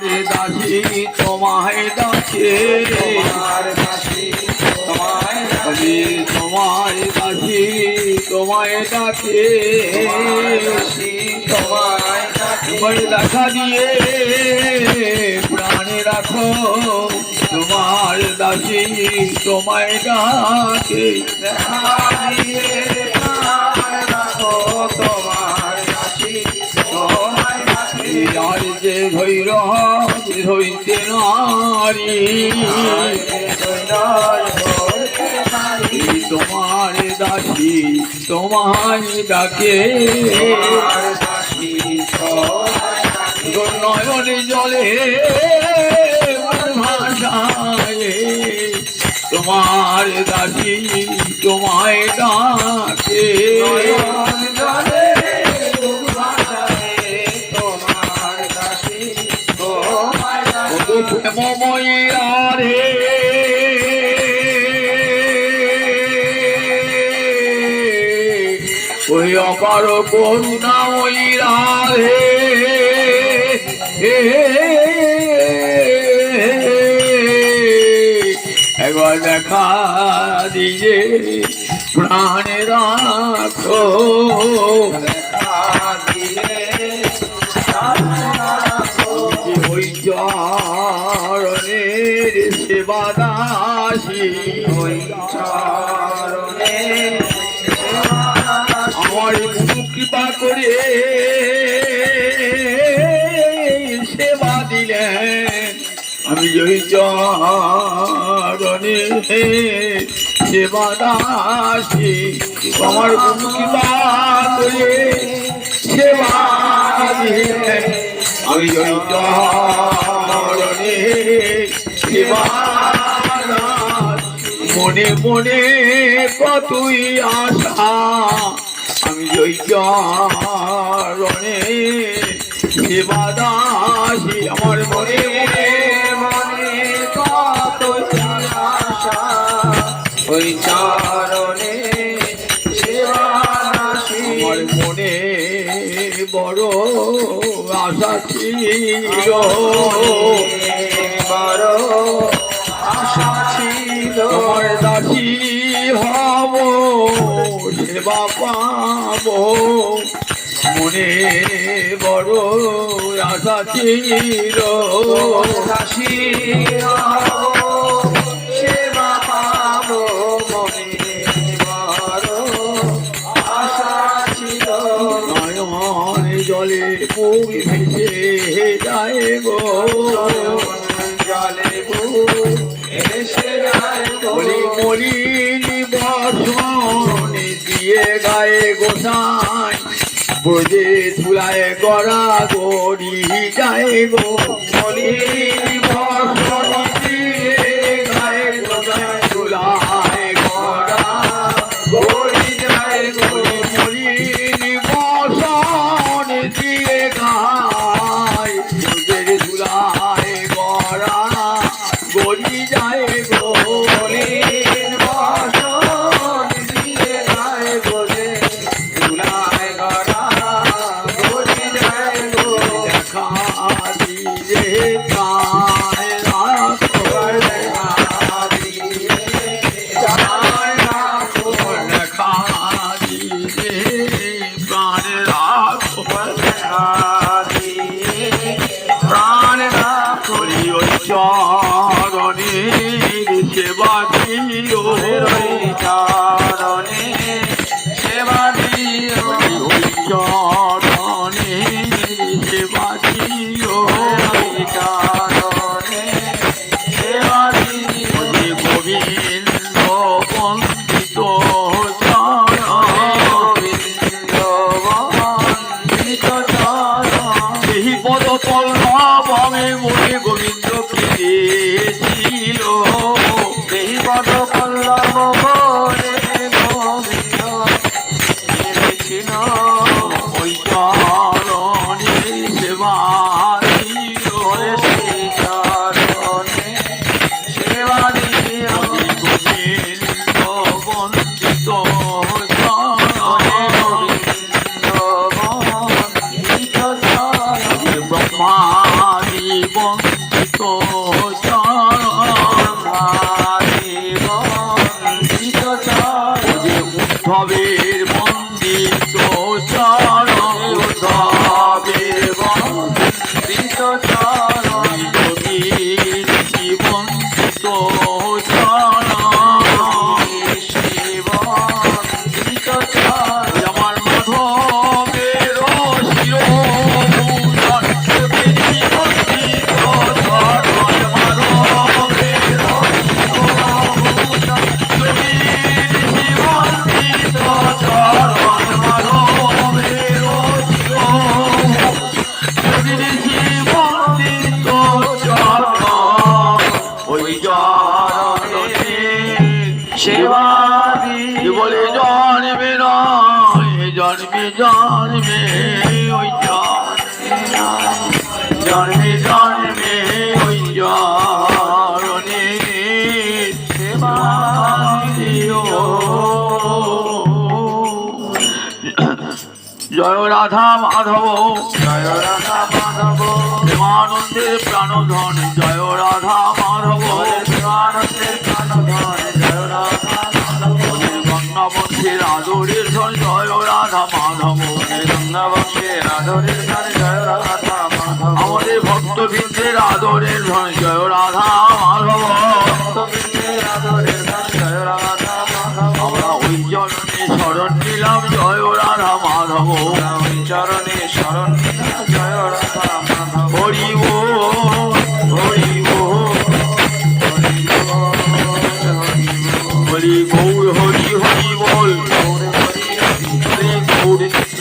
দাসী তোমায় দাসী। তোমায় আমি তোমায় দাসী তোমায় দাসী। তোমায় দেখা দিয়ে প্রাণে রাখো। তোমার দাসী তোমায় ডাকে দেখা দিয়ে তোমার যে ধৈর্য ধৈতে নারী তোমার দাসী তোমায় ডাকে। নয়ন জলে তোমার দাসী তোমায় ডাকে। ওই অপার করুণাময়ীরা রে একবার দেখা দিয়ে প্রাণে রাখো। ওই চরণের সেবা দাসী। আমার কৃপা করে সেবা দিলেন আমি ওই চরণে সেবা দাসি, আমার কৃপা করে সেবা দিলেন আমি ওই চরণে সেবা। মনে মনে কতই আশা আমি চরণে সেবা আমার মনে মনে কত ওই চরণে আমার মনে বড় আশা ছিল। বড় আশা ছিল। দাসী হব সেবা পাব মনে বড় আশা ছিল। সেবা পাবো মনে বড় আশা ছিল। নয়ন জলে মুখ ভেসে যায় গো। জলে এসে যায় বসন দিয়ে গায়ে গোসাই বুঝে ধুলায় গড়া গড়ি যায় গো চরণের সেবা দিও ওই চরণে সেবা দিও ওই চরণের সেবা দিও ওই চরণে সেবা দিও গোবিন্দ বন্দিত চরণ চরণ। পদ পল্লব উদ্ধবের বন্দিত চরণ উদ্ধবের বন্দিত চরণ যোগীর জীবন্তিত জন্মে ওই জন্মে। জন্মে ওই জরণে সেবা। জয় রাধা মাধব। জয় রাধা মাধব। প্রেমানন্দের প্রাণধন। জয় রাধা মাধব। আনন্দের প্রাণধন। গঙ্গাবন্ধের আদরের ধন জয় রাধা মাধব। গঙ্গাবংশের আদরের গান জয় রাধা মাধব। আমাদের ভক্তবৃন্দের আদরের ধন জয় রাধা মাধব। ভক্তবৃন্দের আদরের গান জয় রাধা মাধব। আমরা ওই জননে শরণ নিলাম জয় রাধা মাধব। ওই চরণে শরণ জয় রাধা